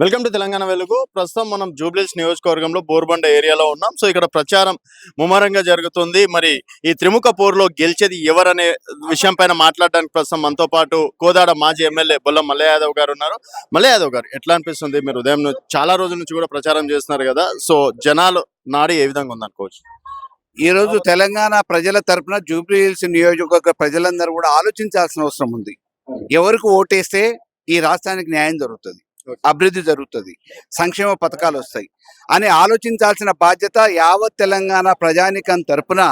Welcome to Telangana వెలుగు. ప్రస్తుతం మనం జూబ్లీస్ నియోజకవర్గంలో బోర్బండ ఏరియాలో ఉన్నాం. సో ఇక్కడ ప్రచారం ముమ్మరంగా జరుగుతుంది. మరి ఈ త్రిముఖ పోరులో గెలిచేది ఎవరనే విషయం పైన మాట్లాడడానికి ప్రస్తుతం మనతో పాటు కోదాడ మాజీ ఎమ్మెల్యే బొల్ల మల్లయాదవ్ గారు ఉన్నారు. మల్లయాదవ్ గారు ఎట్లా అనిపిస్తుంది? మీరు ఉదయం చాలా రోజుల నుంచి కూడా ప్రచారం చేస్తున్నారు కదా. సో జనాలు నాడి ఏ విధంగా ఉందనుకోవచ్చు ఈ రోజు తెలంగాణ ప్రజల తరపున జూబ్లీ హిల్స్ నియోజకవర్గ ప్రజలందరూ కూడా ఆలోచించాల్సిన అవసరం ఉంది. ఎవరికి ఓటేస్తే ఈ రాష్ట్రానికి న్యాయం జరుగుతుంది అభివృద్ధి జరుగుతుంది. సంక్షేమ పథకాలు వస్తాయి. అని ఆలోచించాల్సిన బాధ్యత యావత్ తెలంగాణ ప్రజానికం తరపున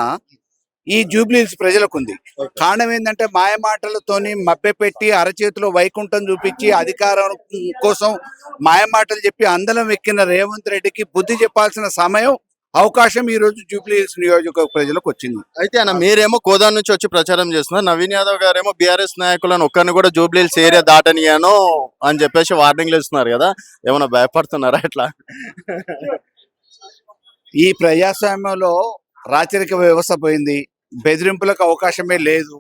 ఈ జూబ్లీ హిల్స్ ప్రజలకు ఉంది కారణం ఏంటంటే మాయమాటలతోని మభ్యపెట్టి అరచేతిలో వైకుంఠం చూపించి అధికారం కోసం మాయమాటలు చెప్పి అందలం ఎక్కిన రేవంత్ రెడ్డికి బుద్ధి చెప్పాల్సిన సమయం అవకాశం ఈ రోజు జూబ్లీ హిల్స్ నియోజకవర్గ ప్రజలకు వచ్చింది. అయితే అన్న మీరేమో కోదాడ నుంచి వచ్చి ప్రచారం చేస్తున్నారు. నవీన్ యాదవ్ గారేమో బీఆర్ఎస్ నాయకులను ఒక్కరిని కూడా జూబ్లీహిల్స్ ఏరియా దాటనియాను అని చెప్పేసి వార్నింగ్లు ఇస్తున్నారు కదా. ఏమైనా భయపడుతున్నారా ఎట్లా? ఈ ప్రజాస్వామ్యంలో రాచరిక వ్యవస్థ పోయింది. బెదిరింపులకు అవకాశమే లేదు.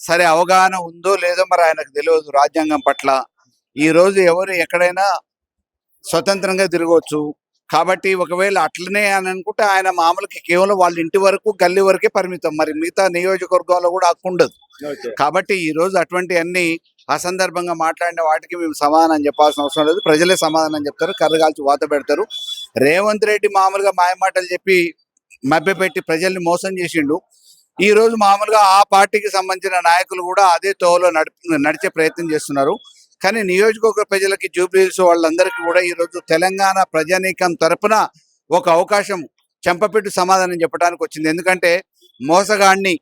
సరే అవగాహన ఉందో లేదో మరి ఆయనకు తెలియదు రాజ్యాంగం పట్ల. ఈ రోజు ఎవరు ఎక్కడైనా స్వతంత్రంగా తిరగవచ్చు. కాబట్టి ఒకవేళ అట్లనే అని అనుకుంటే ఆయన మామూలుకి కేవలం వాళ్ళ ఇంటి వరకు గల్లీ వరకే పరిమితం. మరి మిగతా నియోజకవర్గాల్లో కూడా హక్కు ఉండదు. కాబట్టి ఈ రోజు అటువంటి అన్ని అసందర్భంగా మాట్లాడిన వాటికి మేము సమాధానం చెప్పాల్సిన అవసరం లేదు. ప్రజలే సమాధానం చెప్తారు. కర్రగాల్చి వాత పెడతారు. రేవంత్ రెడ్డి మామూలుగా మాయమాటలు చెప్పి మభ్యపెట్టి ప్రజల్ని మోసం చేసిండు. ఈ రోజు మామూలుగా ఆ పార్టీకి సంబంధించిన నాయకులు కూడా అదే నడిపి నడిచే ప్రయత్నం చేస్తున్నారు. కానీ నియోజకవర్గ ప్రజలకి జూబ్లీహిల్స్ వాళ్ళందరికీ కూడా ఈ రోజు తెలంగాణ ప్రజానీకం తరపున ఒక అవకాశం చెంపపెట్టు సమాధానం చెప్పడానికి వచ్చింది. ఎందుకంటే మోసగాడిని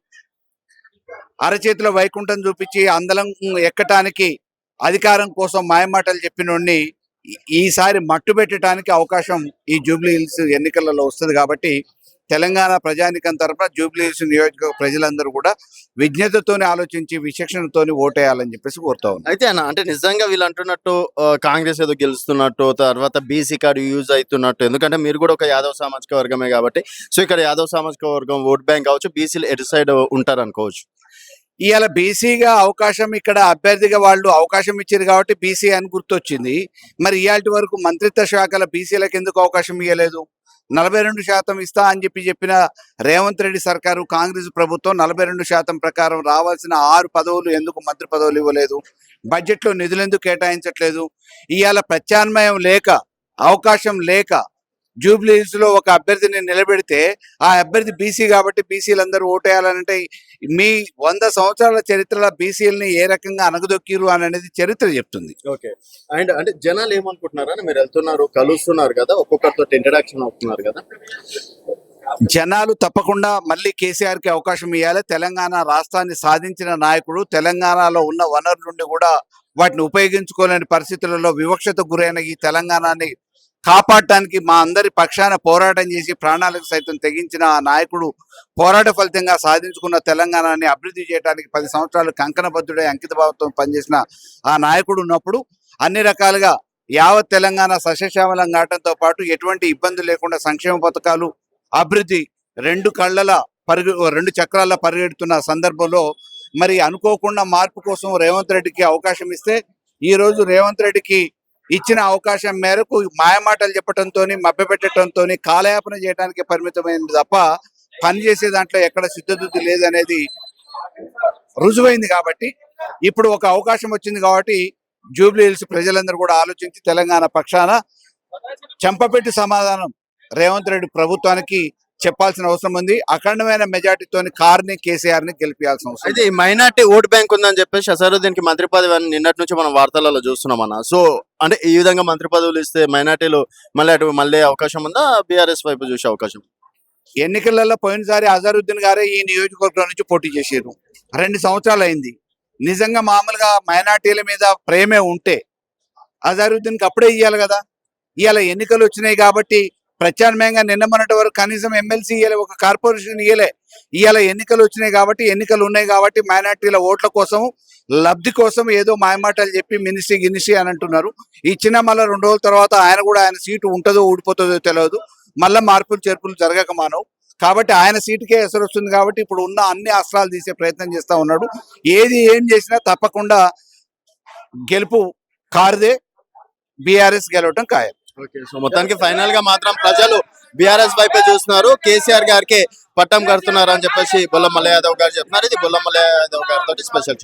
అరచేతిలో వైకుంఠం చూపించి అందలం ఎక్కటానికి అధికారం కోసం మాయమాటలు చెప్పినోడిని ఈసారి మట్టు పెట్టడానికి అవకాశం ఈ జూబ్లీ హిల్స్ ఎన్నికలలో వస్తుంది కాబట్టి తెలంగాణ ప్రజానికం తరపున జూబ్లీ హిల్స్ నియోజకవర్గ ప్రజలందరూ కూడా విజ్ఞతతోనే ఆలోచించి విచక్షణతోని ఓటేయాలని చెప్పేసి కోరుతా ఉన్నాను అయితే అన్న అంటే నిజంగా వీళ్ళు అంటున్నట్టు కాంగ్రెస్ ఏదో గెలుస్తున్నట్టు తర్వాత బీసీ కార్డు యూజ్ అవుతున్నట్టు ఎందుకంటే మీరు కూడా ఒక యాదవ్ సామాజిక వర్గమే కాబట్టి సో ఇక్కడ యాదవ్ సామాజిక వర్గం ఓట్ బ్యాంక్ కావచ్చు బీసీలు ఎటు సైడ్ ఉంటారు అనుకోవచ్చు ఇవాళ బీసీగా అవకాశం ఇక్కడ అభ్యర్థిగా వాళ్ళు అవకాశం ఇచ్చారు కాబట్టి బీసీ అని గుర్తొచ్చింది. మరి ఇవాళ వరకు మంత్రిత్వ శాఖల బీసీలకు ఎందుకు అవకాశం ఇవ్వలేదు నలభై రెండు శాతం ఇస్తా అని చెప్పి చెప్పిన రేవంత్ రెడ్డి సర్కారు కాంగ్రెస్ ప్రభుత్వం నలభై రెండు శాతం ప్రకారం రావాల్సిన ఆరు పదవులు ఎందుకు మంత్రి పదవులు ఇవ్వలేదు? బడ్జెట్లో నిధులు ఎందుకు కేటాయించట్లేదు? ఇవాళ ప్రత్యామ్నాయం లేక అవకాశం లేక జూబ్లీ హిల్స్లో ఒక అభ్యర్థిని నిలబెడితే ఆ అభ్యర్థి బీసీ కాబట్టి బీసీలందరూ ఓటేయాలంటే మీ వంద సంవత్సరాల చరిత్రలో బీసీలని ఏ రకంగా అనగదొక్కిరు అని అనేది చరిత్ర చెప్తుంది. ఓకే. అండ్ అంటే జనాలు ఏమనుకుంటున్నారా? మీరు వెళ్తున్నారు కలుస్తున్నారు కదా ఒక్కొక్కరితో ఇంట్రడక్షన్ అవుతున్నారు కదా. జనాలు తప్పకుండా మళ్ళీ కేసీఆర్కి అవకాశం ఇవ్వాలి తెలంగాణ రాష్ట్రాన్ని సాధించిన నాయకుడు తెలంగాణలో ఉన్న వనరుల నుండి కూడా వాటిని ఉపయోగించుకోలేని పరిస్థితులలో వివక్షత గురైన ఈ తెలంగాణని కాపాడటానికి మా అందరి పక్షాన పోరాటం చేసి ప్రాణాలకు సైతం తెగించిన ఆ నాయకుడు పోరాట ఫలితంగా సాధించుకున్న తెలంగాణని అభివృద్ధి చేయడానికి పది సంవత్సరాలు కంకణబద్ధుడై అంకితభావంతో పనిచేసిన ఆ నాయకుడు ఉన్నప్పుడు అన్ని రకాలుగా యావత్ తెలంగాణ సస్యశ్యామలం కావడంతో పాటు ఎటువంటి ఇబ్బంది లేకుండా సంక్షేమ పథకాలు అభివృద్ధి రెండు కళ్ళల పరుగు రెండు చక్రాల పరిగెడుతున్న సందర్భంలో మరి అనుకోకుండా మార్పు కోసం రేవంత్ రెడ్డికి అవకాశం ఇస్తే ఈ రోజు రేవంత్ రెడ్డికి ఇచ్చిన అవకాశం మేరకు మాయమాటలు చెప్పడంతో మభ్యపెట్టడంతో కాలయాపన చేయడానికి పరిమితమైంది తప్ప పనిచేసే దాంట్లో ఎక్కడ సిద్ధబుద్ధి లేదనేది రుజువైంది కాబట్టి ఇప్పుడు ఒక అవకాశం వచ్చింది కాబట్టి జూబ్లీ హిల్స్ ప్రజలందరూ కూడా ఆలోచించి తెలంగాణ పక్షాన చెంపపెట్టి సమాధానం రేవంత్ రెడ్డి ప్రభుత్వానికి చెప్పాల్సిన అవసరం ఉంది. అఖండమైన మెజార్టీతోని కార్ని కేసీఆర్ని గెలిపించాల్సిన అవసరం అయితే ఈ మైనార్టీ ఓట్ బ్యాంక్ ఉందని చెప్పేసి అసరుద్దీన్కి మంత్రి పదవి అని నిన్నటి నుంచి మనం వార్తలలో చూస్తున్నాం అన్న. సో అంటే ఈ విధంగా మంత్రి పదవులు ఇస్తే మైనార్టీలు మళ్ళీ అటు మళ్ళీ అవకాశం ఉందా? బీఆర్ఎస్ వైపు చూసే అవకాశం. ఎన్నికలలో పోయినసారి అజరుద్దీన్ గారే ఈ నియోజకవర్గం నుంచి పోటీ చేసారు. రెండు సంవత్సరాలు అయింది. నిజంగా మామూలుగా మైనార్టీల మీద ప్రేమే ఉంటే అజరుద్దీన్కి అప్పుడే ఇవ్వాలి కదా. ఇవాళ ఎన్నికలు వచ్చినాయి కాబట్టి ప్రత్యామ్నాయంగా నిన్న మొన్నటి వరకు కనీసం ఎమ్మెల్సీ ఇయ్యలే ఒక కార్పొరేషన్ ఇయ్యలే. ఇవాళ ఎన్నికలు వచ్చినాయి కాబట్టి ఎన్నికలు ఉన్నాయి కాబట్టి మైనార్టీల ఓట్ల కోసం లబ్ధి కోసం ఏదో మాయమాటలు చెప్పి మినిస్ట్రీ గినిస్ట్రీ అని అంటున్నారు. ఇచ్చిన మళ్ళీ రెండు రోజుల తర్వాత ఆయన కూడా ఆయన సీటు ఉంటుందో ఊడిపోతుందో తెలియదు మళ్ళీ మార్పులు చేర్పులు జరగక మానవు. కాబట్టి ఆయన సీటుకే ఎసరు వస్తుంది కాబట్టి ఇప్పుడు ఉన్న అన్ని అస్త్రాలు తీసే ప్రయత్నం చేస్తా ఉన్నాడు. ఏది ఏం చేసినా తప్పకుండా గెలుపు కారుదే. బీఆర్ఎస్ గెలవటం ఖాయం. ఓకే సో మొత్తానికి ఫైనల్గా మాత్రం ప్రజలు బీఆర్ఎస్ వైపే చూస్తున్నారు. కేసీఆర్ గారికి పట్టం కడుతున్నారు అని చెప్పేసి బొల్ల మల్ల యాదవ్ గారు చెప్తున్నారు. ఇది బొల్ల మల్ల యాదవ్ గారితో స్పెషల్